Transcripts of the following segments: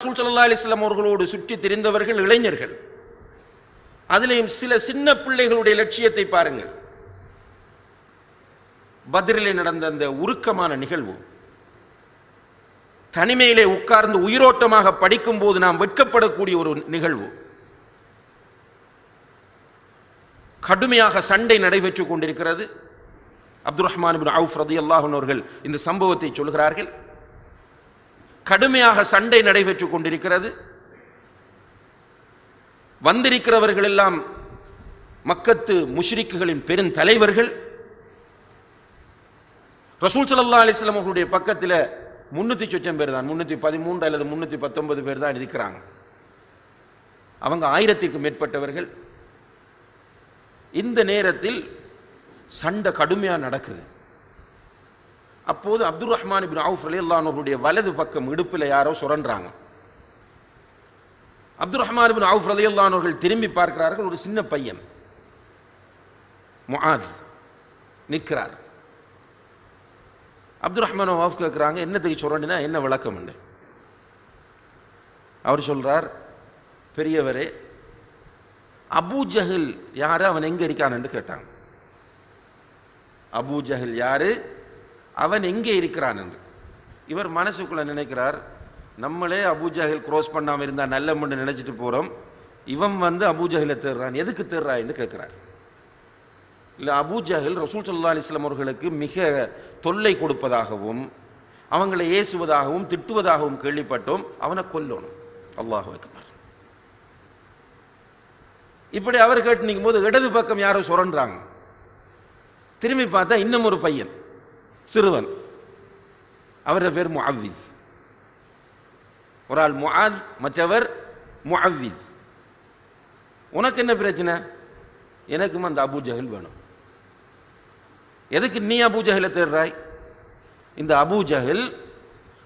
ரசூல் ஸல்லல்லாஹு அவர்களோடு சுற்றி திரிந்தவர்கள் இளைஞர்கள். அதிலேயும் சில சின்ன பிள்ளைகளுடைய லட்சியத்தை பாருங்கள். பதிரிலே நடந்த அந்த உருக்கமான நிகழ்வு. தனிமையிலே உட்கார்ந்து உயிரோட்டமாக படிக்கும் போது நாம் வெட்கப்படக்கூடிய ஒரு நிகழ்வு. கடுமையாக சண்டை நடைபெற்றுக் கொண்டிருக்கிறது. அப்துல் ரஹ்மான் அவுஃப் ரதி அவர்கள் இந்த சம்பவத்தை சொல்கிறார்கள். கடுமையாக சண்டை நடைபெற்று கொண்டிருக்கிறது. வந்திருக்கிறவர்கள் எல்லாம் மக்கத்து முஷ்ரிக்குகளின் பெருந்தலைவர்கள். ரசூல் சல்லா அலிஸ்லாம் அவர்களுடைய பக்கத்தில் முன்னூற்றி சொச்சம் பேர் தான் முன்னூற்றி பதிமூன்று அல்லது முன்னூற்றி பத்தொன்பது பேர் தான் இருக்கிறாங்க. அவங்க ஆயிரத்திற்கும் மேற்பட்டவர்கள். இந்த நேரத்தில் சண்டை கடுமையாக நடக்குது. அப்போது அப்துல் ரஹ்மான் இபின் அவுஃப் அலியல்லானவர்களுடைய வலது பக்கம் இடுப்பில் யாரோ சுரன்றாங்க அப்துல் ரஹ்மான் இபின் அவுஃப் அலியல்லானவர்கள் திரும்பி பார்க்கிறார்கள். ஒரு சின்ன பையன் முஆத் நிற்கிறார். அப்துல் ரஹ்மான் அவுஃப் கேட்குறாங்க என்னத்துக்கு சுரண்டினா என்ன விளக்கம் உண்டு? அவர் சொல்றார் பெரியவரே அபூஜஹில் ஜஹில் அவன் எங்க இருக்கான்னு கேட்டாங்க. அபூஜஹில் யாரு? அவன் எங்கே இருக்கிறான் என்று. இவர் மனசுக்குள்ளே நினைக்கிறார் நம்மளே அபூஜாஹில் க்ரோஸ் பண்ணாமல் இருந்தால் நல்ல நினச்சிட்டு போகிறோம் இவன் வந்து அபூஜாஹில தேடுறான். எதுக்கு தேடுறான்னு கேட்குறார். இல்லை அபூஜாஹில் ரசூல் சல்லா அலிஸ்லாம் அவர்களுக்கு மிக தொல்லை கொடுப்பதாகவும் அவங்களை ஏசுவதாகவும் திட்டுவதாகவும் கேள்விப்பட்டோம். அவனை கொல்லணும். அல்லாஹ் அக்பர். இப்படி அவர் கேட்டு நிற்கும் போது இடது பக்கம் யாரோ சுரண்டுறாங்க. திரும்பி பார்த்தா இன்னும் ஒரு பையன். சிறுவன். அவருடைய பேர் முஅவ்வித். ஒரு ஆள் முஆத் மற்றவர் முஅவ்வித். உனக்கு என்ன பிரச்சனை? எனக்கும் அந்த அபூ ஜஹில் வேணும். எதுக்கு நீ அபூ ஜஹிலை தேடுறாய்? இந்த அபூ ஜஹில்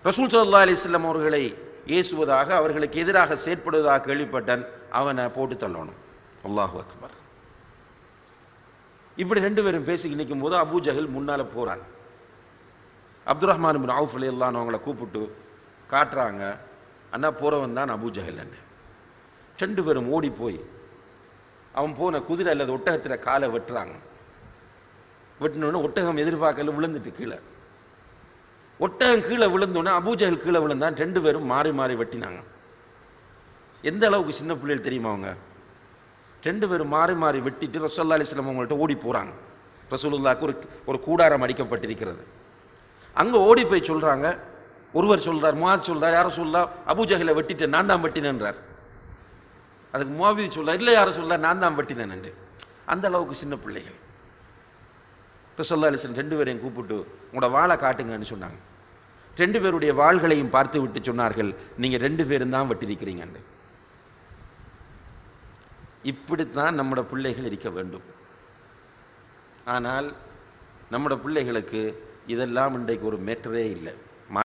ரசூல் சல்லா அலிஸ்லாம் அவர்களை ஏசுவதாக அவர்களுக்கு எதிராக செயற்படுவதாக கேள்விப்பட்டான். அவனை போட்டு தள்ளணும். அல்லாஹு அக்பர். இப்படி ரெண்டு பேரும் பேசி நிற்கும் போது அபூ ஜஹல் முன்னால் போகிறான் அப்துல் ரஹ்மான் பின் அவுஃப் அலி இல்லான்னு அவங்கள கூப்பிட்டு காட்டுறாங்க. அண்ணா போகிறவன் தான் அபூ ஜஹல் ரெண்டு பேரும் ஓடி போய் அவன் போன குதிரை அல்லது ஒட்டகத்தில் காலை வெட்டுறாங்க. வெட்டினோடனே ஒட்டகம் எதிர்பார்க்கல விழுந்துட்டு கீழே. ஒட்டகம் கீழே விழுந்தோடனே அபூஜகல் கீழே விழுந்தான். ரெண்டு பேரும் மாறி மாறி வெட்டினாங்க. எந்த அளவுக்கு சின்ன பிள்ளைகள் தெரியுமா அவங்க? ரெண்டு பேரும் மாறி மாறி வெட்டிட்டு ரசோல்லா அலிஸ்லாம் அவங்கள்ட்ட ஓடி போகிறாங்க ரசூலுல்லாக்கு ஒரு ஒரு கூடாரம் அடிக்கப்பட்டிருக்கிறது. அங்கே ஓடி போய் சொல்கிறாங்க ஒருவர் சொல்கிறார் முவாத் சொல்கிறார் யாரும் சொல்லா அபுஜஹில வெட்டிட்டு நான் தான் வெட்டினேன்றார். அதுக்கு முவாவி சொல்கிறார் இல்லை யாரும் சொல்கிறார் நான் தான் வெட்டினேன் அந்த அளவுக்கு சின்ன பிள்ளைகள். ரசோல்லா அலிஸ்லாம் ரெண்டு பேரையும் கூப்பிட்டு உங்களோட வாழை காட்டுங்கன்னு சொன்னாங்க. ரெண்டு பேருடைய வாள்களையும் பார்த்து விட்டு சொன்னார்கள் நீங்கள் ரெண்டு பேரும் தான் வெட்டிருக்கிறீங்கன்னு இப்படித்தான் நம்மட பிள்ளைகள் இருக்க வேண்டும். ஆனால் நம்மட பிள்ளைகளுக்கு இதெல்லாம் இன்றைக்கு ஒரு மேட்டரே இல்லை.